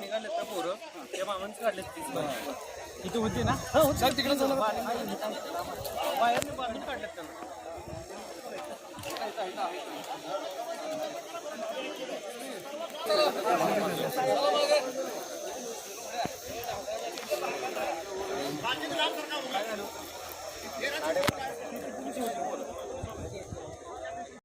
निघाले तर पोरं त्या मामांच काढले इथे होते ना चल तिकडे चला बाहेर बाजून काढलेत त्यांना